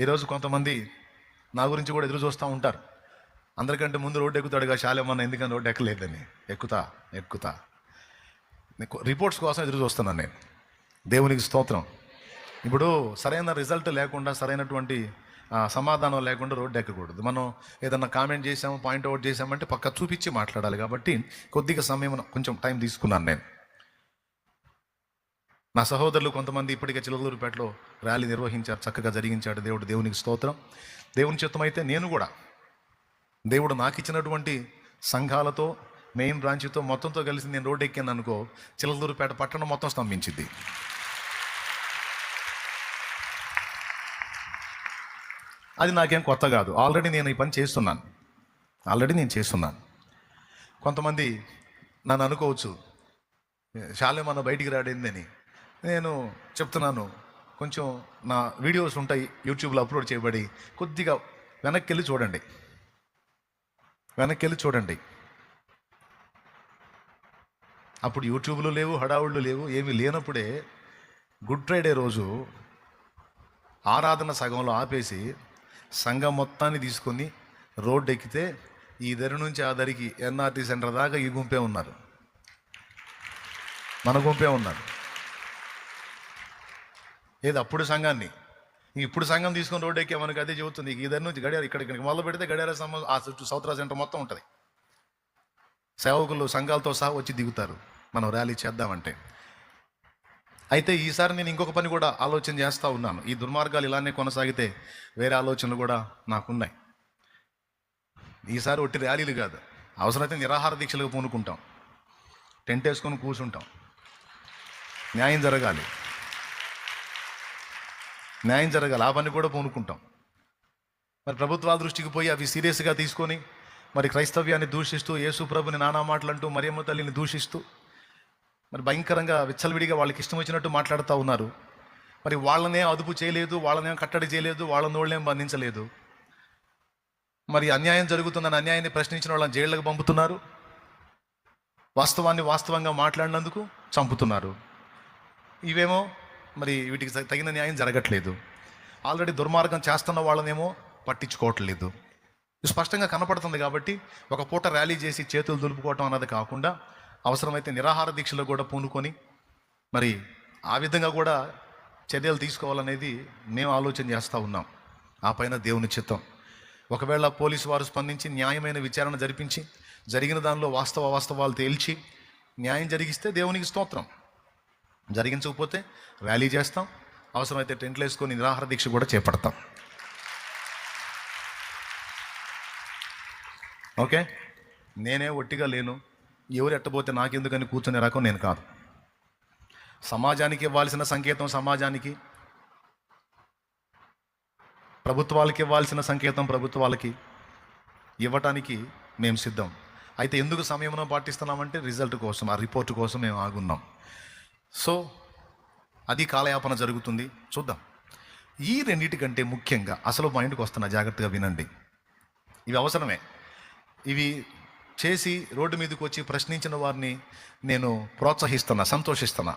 ఈరోజు కొంతమంది నా గురించి కూడా ఎదురు చూస్తూ ఉంటారు. అందరికంటే ముందు రోడ్డు ఎక్కుతాడుగా శాలేమన్న ఎందుకని రోడ్డు ఎక్కలేదని. ఎక్కుతా ఎక్కుతా. నీకు రిపోర్ట్స్ కోసం ఎదురు చూస్తున్నాను నేను. దేవునికి స్తోత్రం. ఇప్పుడు సరైన రిజల్ట్ లేకుండా సరైనటువంటి సమాధానం లేకుండా రోడ్డు ఎక్కకూడదు. మనం ఏదన్నా కామెంట్ చేసాము పాయింట్ అవుట్ చేసామంటే పక్క చూపించి మాట్లాడాలి కాబట్టి కొద్దిగా సమయం కొంచెం టైం తీసుకున్నాను నేను. నా సహోదరులు కొంతమంది ఇప్పటికే చిలకలూరుపేటలో ర్యాలీ నిర్వహించారు చక్కగా జరిగించాడు. దేవుడు దేవునికి స్తోత్రం. దేవుని చిత్తమైతే నేను కూడా దేవుడు నాకు ఇచ్చినటువంటి సంఘాలతో మెయిన్ బ్రాంచ్తో మొత్తంతో కలిసి నేను రోడ్డు ఎక్కాను అనుకో చిలకలూరుపేట పట్టణం మొత్తం స్తంభించింది అది నాకేం కొత్త కాదు. ఆల్రెడీ నేను ఈ పని చేస్తున్నాను. ఆల్రెడీ నేను చేస్తున్నాను. కొంతమంది నన్ను అనుకోవచ్చు శాలే మన బయటికి రాడిందని. నేను చెప్తున్నాను. కొంచెం నా వీడియోస్ ఉంటాయి యూట్యూబ్లో అప్లోడ్ చేయబడి కొద్దిగా వెనక్కి వెళ్ళి చూడండి. వెనక్కి వెళ్ళి చూడండి. అప్పుడు యూట్యూబ్లు లేవు హడావుళ్ళు లేవు ఏమీ లేనప్పుడే గుడ్ ఫ్రైడే రోజు ఆరాధన సగంలో ఆపేసి సంఘం మొత్తాన్ని తీసుకొని రోడ్డు ఎక్కితే ఈ దరి నుంచి ఆ దరికి ఎన్ఆర్టీ సెంటర్ దాకా ఈ గుంపే ఉన్నారు. మన గుంపే ఉన్నారు. ఏది అప్పుడు సంఘాన్ని? ఇప్పుడు సంఘం తీసుకుని రోడ్డు ఎక్కే మనకి అదే చెబుతుంది. ఈ నుంచి గడియార ఇక్కడ ఇక్కడికి మొదలు పెడితే గడియార సంఘం ఆ చుట్టూ సౌత్రా సెంటర్ మొత్తం ఉంటుంది. సేవకులు సంఘాలతో సహా వచ్చి దిగుతారు. మనం ర్యాలీ చేద్దామంటే. అయితే ఈసారి నేను ఇంకొక పని కూడా ఆలోచన చేస్తూ ఉన్నాను. ఈ దుర్మార్గాలు ఇలానే కొనసాగితే వేరే ఆలోచనలు కూడా నాకున్నాయి. ఈసారి ఒట్టి ర్యాలీలు కాదు. అవసరమైతే నిరాహార దీక్షలకు పూనుకుంటాం. టెంట్ వేసుకొని కూర్చుంటాం. న్యాయం జరగాలి. న్యాయం జరగాలి. ఆ పని కూడా పూనుకుంటాం. మరి ప్రభుత్వాల దృష్టికి పోయి అవి సీరియస్గా తీసుకొని మరి క్రైస్తవ్యాన్ని దూషిస్తూ యేసు ప్రభుని నానా మాటలంటూ మరియమ్మ తల్లిని దూషిస్తూ మరి భయంకరంగా విచ్చలవిడిగా వాళ్ళకి ఇష్టం వచ్చినట్టు మాట్లాడుతూ ఉన్నారు. మరి వాళ్ళనే అదుపు చేయలేదు వాళ్ళనేం కట్టడి చేయలేదు వాళ్ళ నోళ్ళేం బంధించలేదు. మరి అన్యాయం జరుగుతుందని అన్యాయాన్ని ప్రశ్నించిన వాళ్ళని జైళ్ళకు పంపుతున్నారు. వాస్తవాన్ని వాస్తవంగా మాట్లాడినందుకు చంపుతున్నారు. ఇవేమో మరి వీటికి తగిన న్యాయం జరగట్లేదు. ఆల్రెడీ దుర్మార్గం చేస్తున్న వాళ్ళనేమో పట్టించుకోవట్లేదు. ఇది స్పష్టంగా కనపడుతుంది కాబట్టి ఒక పూట ర్యాలీ చేసి చేతులు దులుపుకోవటం అన్నది కాకుండా అవసరమైతే నిరాహార దీక్షలు కూడా పూనుకొని మరి ఆ విధంగా కూడా చర్యలు తీసుకోవాలనేది మేము ఆలోచన చేస్తూ ఉన్నాం. ఆ పైన దేవుని చిత్తం. ఒకవేళ పోలీసు వారు స్పందించి న్యాయమైన విచారణ జరిపించి జరిగిన దానిలో వాస్తవ వాస్తవాలు తేల్చి న్యాయం జరిగిస్తే దేవునికి స్తోత్రం. జరిగించకపోతే ర్యాలీ చేస్తాం. అవసరమైతే టెంట్లు వేసుకొని నిరాహార దీక్ష కూడా చేపడతాం. ఓకే? నేనే ఒట్టిగా లేను. ఎవరు ఎట్టబోతే నాకెందుకని కూర్చునే రకం నేను కాదు. సమాజానికి ఇవ్వాల్సిన సంకేతం సమాజానికి. ప్రభుత్వాలకి ఇవ్వాల్సిన సంకేతం ప్రభుత్వాలకి ఇవ్వటానికి మేము సిద్ధం. అయితే ఎందుకు సమయంలో పాటిస్తున్నామంటే రిజల్ట్ కోసం ఆ రిపోర్ట్ కోసం మేము ఆగున్నాం. సో అది కాలయాపన జరుగుతుంది. చూద్దాం. ఈ రెండింటికంటే ముఖ్యంగా అసలు మైండ్కి వస్తున్న జాగ్రత్తగా వినండి. ఇవి అవసరమే. ఇవి చేసి రోడ్డు మీదకి వచ్చి ప్రశ్నించిన వారిని నేను ప్రోత్సహిస్తున్నా సంతోషిస్తున్నా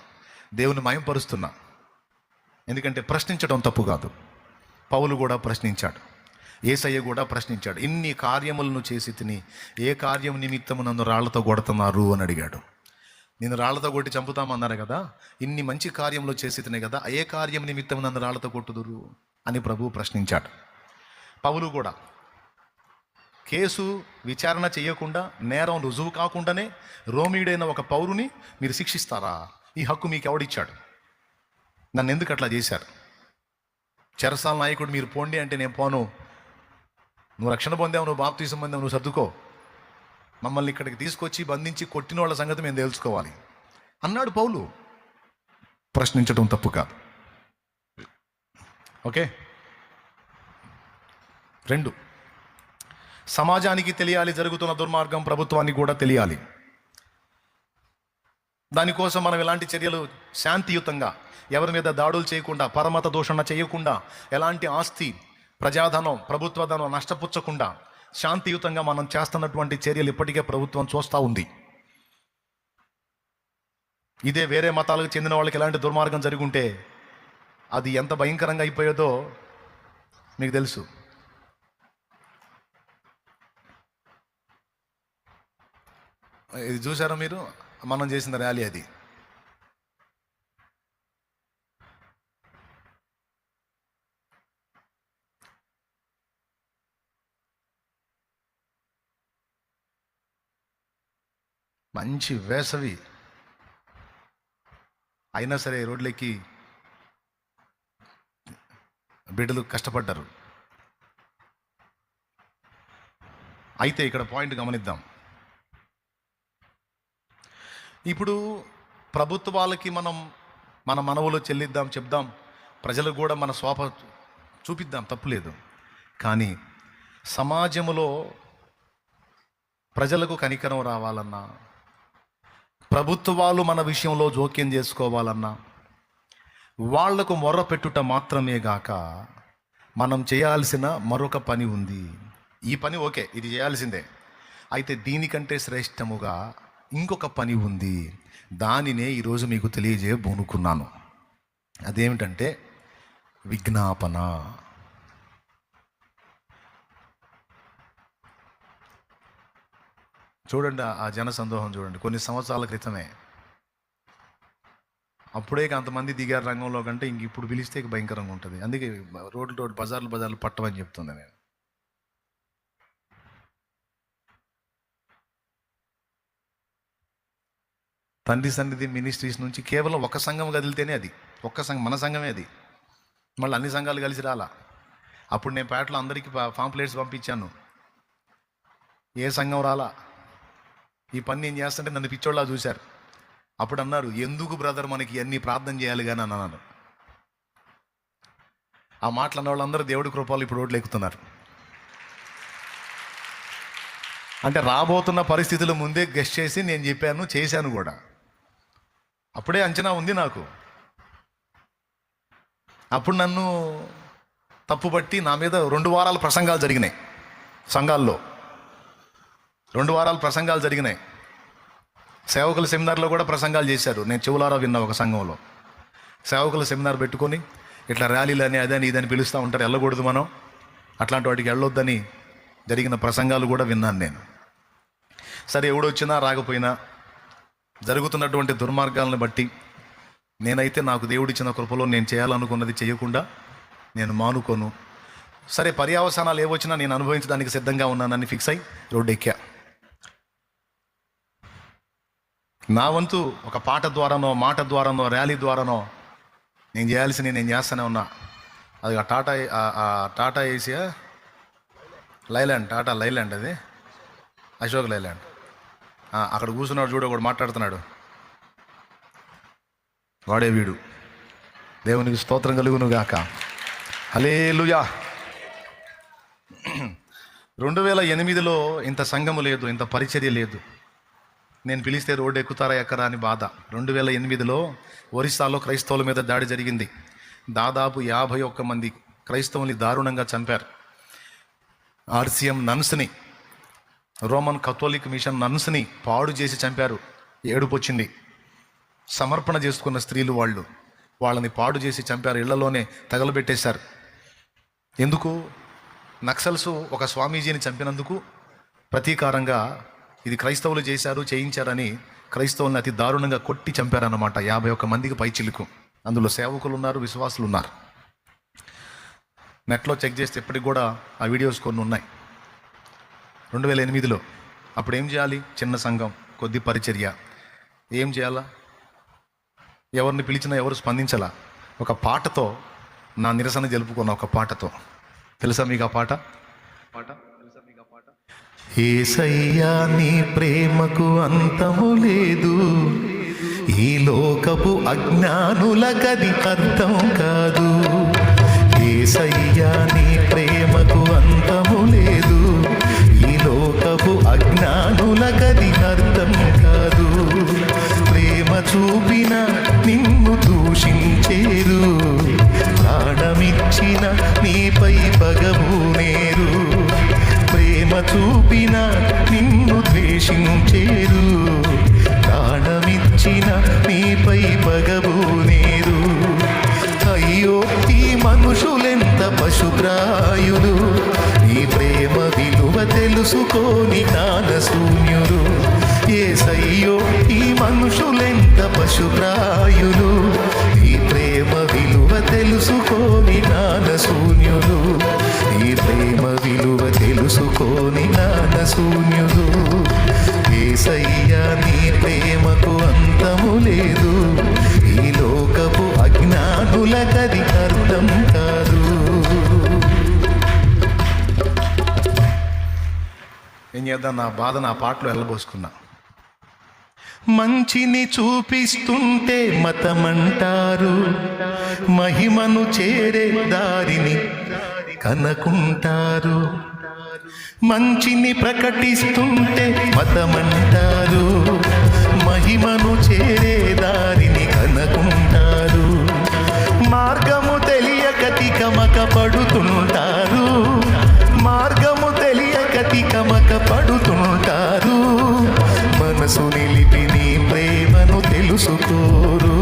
దేవుని మయంపరుస్తున్నా. ఎందుకంటే ప్రశ్నించడం తప్పు కాదు. పౌలు కూడా ప్రశ్నించాడు. ఏసయ్య కూడా ప్రశ్నించాడు. ఇన్ని కార్యములను చేసి తిని ఏ కార్యం నిమిత్తము నన్ను రాళ్ళతో కొడుతున్నారు అని అడిగాడు. నేను రాళ్ళతో కొట్టి చంపుతామన్నారు కదా ఇన్ని మంచి కార్యంలో చేసితేనే కదా ఏ కార్యం నిమిత్తం నన్ను రాళ్ళతో కొట్టుదురు? అని ప్రభువు ప్రశ్నించాడు. పౌలు కూడా కేసు విచారణ చేయకుండా నేరం రుజువు కాకుండానే రోమిడైన ఒక పౌరుని మీరు శిక్షిస్తారా? ఈ హక్కు మీకు ఎవడిచ్చాడు? నన్ను ఎందుకు అట్లా చేశారు? చెరసాల నాయకుడు మీరు పోండి అంటే నేను పోను. నువ్వు రక్షణ పొందావు నువ్వు బాప్తీసం పొందావు నువ్వు సర్దుకో. మమ్మల్ని ఇక్కడికి తీసుకొచ్చి బంధించి కొట్టిన వాళ్ళ సంగతి మేము తెలుసుకోవాలి. అన్నాడు పౌలు. ప్రశ్నించడం తప్పు కాదు. ఓకే? రెండు. సమాజానికి తెలియాలి జరుగుతున్న దుర్మార్గం ప్రభుత్వానికి కూడా తెలియాలి. దానికోసం మనం ఎలాంటి చర్యలు శాంతియుతంగా ఎవరి మీద దాడులు చేయకుండా పరమత దూషణ చేయకుండా ఎలాంటి ఆస్తి ప్రజాధనం ప్రభుత్వ ధనం నష్టపుచ్చకుండా శాంతియుతంగా మనం చేస్తున్నటువంటి చర్యలు ఇప్పటికే ప్రభుత్వం చూస్తూ ఉంది. ఇదే వేరే మతాలకు చెందిన వాళ్ళకి ఎలాంటి దుర్మార్గం జరుగుంటే అది ఎంత భయంకరంగా అయిపోయేదో మీకు తెలుసు. ఇది చూసారా మీరు? మనం చేసిన ర్యాలీ అది. మంచి వేసవి. అయినా సరే రోడ్లెక్కి బిడ్డలు కష్టపడ్డారు. అయితే ఇక్కడ పాయింట్ గమనిద్దాం. ఇప్పుడు ప్రభుత్వాలకి మనం మన మనవులు చెల్లిద్దాం చెప్దాం. ప్రజలకు కూడా మన స్వాప చూపిద్దాం తప్పులేదు. కానీ సమాజంలో ప్రజలకు కనికరం రావాలన్నా ప్రభుత్వాలు మన విషయంలో జోక్యం చేసుకోవాలన్నా వాళ్ళకు మొర్ర పెట్టుట మాత్రమే గాక మనం చేయాల్సిన మరొక పని ఉంది. ఈ పని ఓకే ఇది చేయాల్సిందే. అయితే దీనికంటే శ్రేష్టముగా ఇంకొక పని ఉంది. దానినే ఈరోజు మీకు తెలియజేయబోనుకున్నాను. అదేమిటంటే విజ్ఞాపన. చూడండి ఆ జన సందోహం చూడండి. కొన్ని సంవత్సరాల క్రితమే. అప్పుడే అంతమంది దిగారు రంగంలో కంటే ఇంక ఇప్పుడు పిలిస్తే భయంకరంగా ఉంటుంది. అందుకే రోడ్లు రోడ్డు బజార్లు బజార్లు పట్టమని చెప్తుంది నేను. తండ్రి సన్నిధి మినిస్ట్రీస్ నుంచి కేవలం ఒక సంఘం కదిలితేనే అది. ఒక్క సంఘం మన సంఘమే అది. మళ్ళీ అన్ని సంఘాలు కలిసి రాలా. అప్పుడు నేను పేటలో అందరికీ పాంప్లెట్స్ పంపించాను. ఏ సంఘం రాలా? ఈ పని నేను చేస్తుంటే నన్ను పిచ్చోళ్ళ చూశారు. అప్పుడు అన్నారు ఎందుకు బ్రదర్ మనకి అన్ని ప్రార్థన చేయాలి కానీ? అని అన్నాను. ఆ మాటలు వాళ్ళందరూ దేవుడి కృపాలు ఇప్పుడు రోడ్లు ఎక్కుతున్నారు. అంటే రాబోతున్న పరిస్థితుల ముందే గెస్ట్ చేసి నేను చెప్పాను చేశాను కూడా. అప్పుడే అంచనా ఉంది నాకు. అప్పుడు నన్ను తప్పుబట్టి నా మీద రెండు వారాల ప్రసంగాలు జరిగినాయి సంఘాల్లో. రెండు వారాలు ప్రసంగాలు జరిగినాయి. సేవకుల సెమినార్లో కూడా ప్రసంగాలు చేశారు. నేను చెవులారా విన్నా ఒక సంఘంలో. సేవకుల సెమినార్ పెట్టుకొని ఇట్లా ర్యాలీలు అని అదని ఇదని పిలుస్తూ ఉంటారు. వెళ్ళకూడదు మనం. అట్లాంటి వాటికి వెళ్ళొద్దని జరిగిన ప్రసంగాలు కూడా విన్నాను నేను. సరే ఎవడొచ్చినా రాకపోయినా జరుగుతున్నటువంటి దుర్మార్గాలను బట్టి నేనైతే నాకు దేవుడిచ్చిన కృపలో నేను చేయాలనుకున్నది చేయకుండా నేను మానుకోను. సరే పర్యావసానాలు ఏవొచ్చినా నేను అనుభవించడానికి సిద్ధంగా ఉన్నానని ఫిక్స్ అయి రోడ్డు ఎక్కా నా వంతు ఒక పాట ద్వారానో మాట ద్వారానో ర్యాలీ ద్వారానో నేను చేయాల్సింది నేను చేస్తూనే ఉన్నా. అది ఆ Tata Tata Asia? Leyland Tata Leyland అది. అశోక్ లైలాండ్. అక్కడ కూర్చున్నాడు చూడు ఒకడు మాట్లాడుతున్నాడు. వాడే వీడు. దేవునికి స్తోత్రం కలుగును గాక హలేలుయా రెండు వేల ఎనిమిదిలో ఇంత సంఘము లేదు ఇంత పరిచర్య లేదు. నేను పిలిస్తే రోడ్డు ఎక్కుతారా ఎక్కరా అని బాధ. రెండు వేల ఎనిమిదిలో ఒరిస్సాలో క్రైస్తవుల మీద దాడి జరిగింది. దాదాపు యాభై ఒక్క మంది క్రైస్తవుల్ని దారుణంగా చంపారు. ఆర్సీఎం నన్స్ని రోమన్ కథోలిక్ మిషన్ నన్స్ని పాడు చేసి చంపారు. ఏడుపొచ్చింది. సమర్పణ చేసుకున్న స్త్రీలు వాళ్ళు వాళ్ళని పాడు చేసి చంపారు. ఇళ్ళలోనే తగలబెట్టేశారు. ఎందుకు? నక్సల్స్ ఒక స్వామీజీని చంపినందుకు ప్రతీకారంగా ఇది క్రైస్తవులు చేశారు చేయించారని క్రైస్తవుల్ని అతి దారుణంగా కొట్టి చంపారన్నమాట యాభై ఒక్క మందికి పైచిలుకు అందులో సేవకులు ఉన్నారు విశ్వాసులు ఉన్నారు నెట్లో చెక్ చేస్తే ఇప్పటికి కూడా ఆ వీడియోస్ కొన్ని ఉన్నాయి. రెండు వేల ఎనిమిదిలో అప్పుడు ఏం చేయాలి? చిన్న సంఘం కొద్ది పరిచర్య. ఏం చేయాలా? ఎవరిని పిలిచినా ఎవరు స్పందించాలా? ఒక పాటతో నా నిరసన జరుపుకున్న ఒక పాటతో. తెలుసా మీకు ఆ పాట? పాట? ఏసయ్యా నీ ప్రేమకు అంతము లేదు. ఈ లోకపు అజ్ఞానులకది అర్థం కాదు. ఏసయ్యా నీ ప్రేమకు అంతము లేదు. ఈ లోకపు అజ్ఞానులకది అర్థం కాదు. ప్రేమ చూపిన నిన్ను దూషించేరు ప్రాణమిచ్చిన నీపై పగబూనేరు చూపిన నిన్ను ద్వేషించేరు ప్రాణమిచ్చిన నీపై పగబూనేరు అయ్యో ఈ మనుషులెంత పశుప్రాయులు నీ ప్రేమ విలువ తెలుసుకోని జ్ఞానశూన్యులు. ఏ సయ్యో ఈ మనుషులెంత పశుప్రాయులు నీ ప్రేమ విలువ తెలుసుకోని జ్ఞానశూన్యులు. శూన్యులు ఏసయ్యా నీ ప్రేమకు అంతము లేదు. ఈ లోకపు అజ్ఞానులకది అర్థం కాదు. ఏం చేద్దాం? నా బాధ నా పాటలో వెళ్ళబోసుకున్నా మంచిని చూపిస్తుంటే మతమంటారు. మహిమను చేరే దారిని కనుకుంటారు. మంచిని ప్రకటిస్తుంటే మతమంటారు మహిమను చేరే దారిని కనుకుంటారు. మార్గము తెలియక తికమక పడుతుంటారు మార్గము తెలియక తికమక పడుతుంటారు. మనసు నిలిపి నీ ప్రేమను తెలుసుకోరు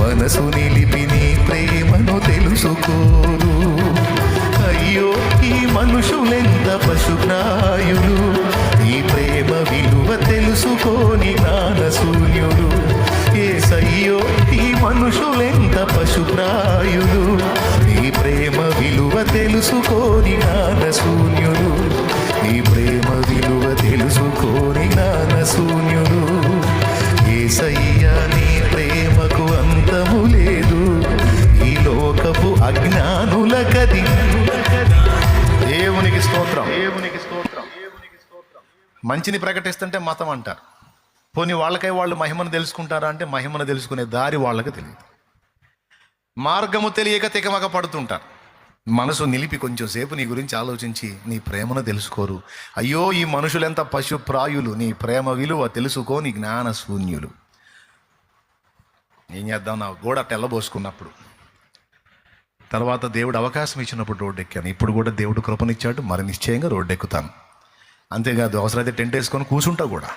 మనసు నిలిపి నీ ప్రేమను తెలుసుకోరు. అయ్యో ఈ మనుషులే పశుప్రాయులు ఈ ప్రేమ విలువ తెలుసుకోని జ్ఞాన ఏ సయ్యో ఈ మనుషులెంత పశుప్రాయులు ఈ ప్రేమ విలువ తెలుసుకోని జ్ఞాన ఈ ప్రేమ విలువ తెలుసుకోని మంచిని ప్రకటిస్తుంటే మతం అంటారు. పోనీ వాళ్ళకై వాళ్ళు మహిమను తెలుసుకుంటారా అంటే మహిమను తెలుసుకునే దారి వాళ్ళకి తెలియదు. మార్గము తెలియక తికమక పడుతుంటారు. మనసు నిలిపి కొంచెంసేపు నీ గురించి ఆలోచించి నీ ప్రేమను తెలుసుకోరు. అయ్యో ఈ మనుషులెంత పశుప్రాయులు నీ ప్రేమ విలువ తెలుసుకోని జ్ఞాన శూన్యులు ఏం చేద్దాం? నా గోడ తెల్లబోసుకున్నప్పుడు తర్వాత దేవుడు అవకాశం ఇచ్చినప్పుడు రోడ్డు ఎక్కాను ఇప్పుడు కూడా దేవుడు కృపనిచ్చాడు మరి నిశ్చయంగా రోడ్డు ఎక్కుతాను అంతేకాదు అవసరమైతే టెంట్ వేసుకొని కూర్చుంటా కూడా.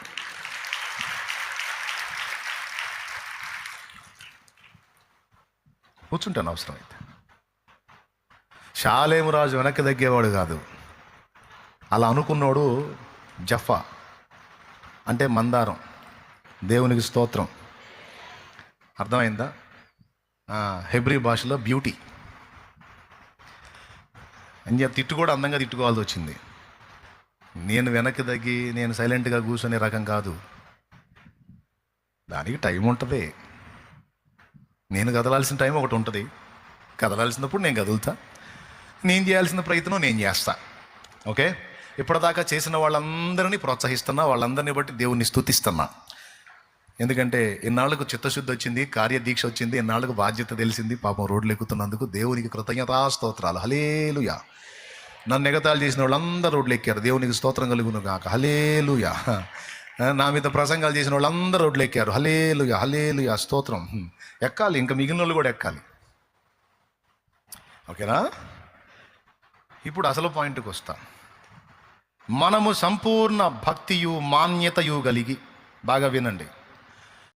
కూర్చుంటాను అవసరమైతే. షాలేము రాజు వెనక్కి తగ్గేవాడు కాదు. అలా అనుకున్నోడు జఫా. అంటే మందారం. దేవునికి స్తోత్రం. అర్థమైందా? హెబ్రి హెబ్రీ భాషలో బ్యూటీ. అని చెప్పి తిట్టు కూడా అందంగా తిట్టుకోవాల్సి వచ్చింది. నేను వెనక్కి తగ్గి నేను సైలెంట్గా కూర్చునే రకం కాదు. దానికి టైం ఉంటుంది. నేను కదలాల్సిన టైం ఒకటి ఉంటుంది. కదలాల్సినప్పుడు నేను కదులుతా. నేను చేయాల్సిన ప్రయత్నం నేను చేస్తా. ఓకే? ఇప్పటిదాకా చేసిన వాళ్ళందరినీ ప్రోత్సహిస్తున్నా వాళ్ళందరినీ బట్టి దేవుణ్ణి స్థుతిస్తున్నా ఎందుకంటే ఇన్నాళ్ళకు చిత్తశుద్ధి వచ్చింది కార్యదీక్ష వచ్చింది ఇన్నాళ్ళకు బాధ్యత తెలిసింది పాపం రోడ్లు ఎక్కుతున్నందుకు దేవునికి కృతజ్ఞతా స్తోత్రాలు. హలేలుయా నన్ను ఎగతాళి చేసిన వాళ్ళందరూ రోడ్లు ఎక్కారు. దేవునికి స్తోత్రం కలుగును కాక హలేలుయా నా మీద ప్రసంగాలు చేసిన వాళ్ళందరూ రోడ్లు ఎక్కారు. హలేలుయా హలేలుయా స్తోత్రం. ఎక్కాలి. ఇంకా మిగిలిన వాళ్ళు కూడా ఎక్కాలి. ఓకేనా? ఇప్పుడు అసలు పాయింట్కి వస్తా. మనము సంపూర్ణ భక్తియు మాన్యతయు కలిగి బాగా వినండి.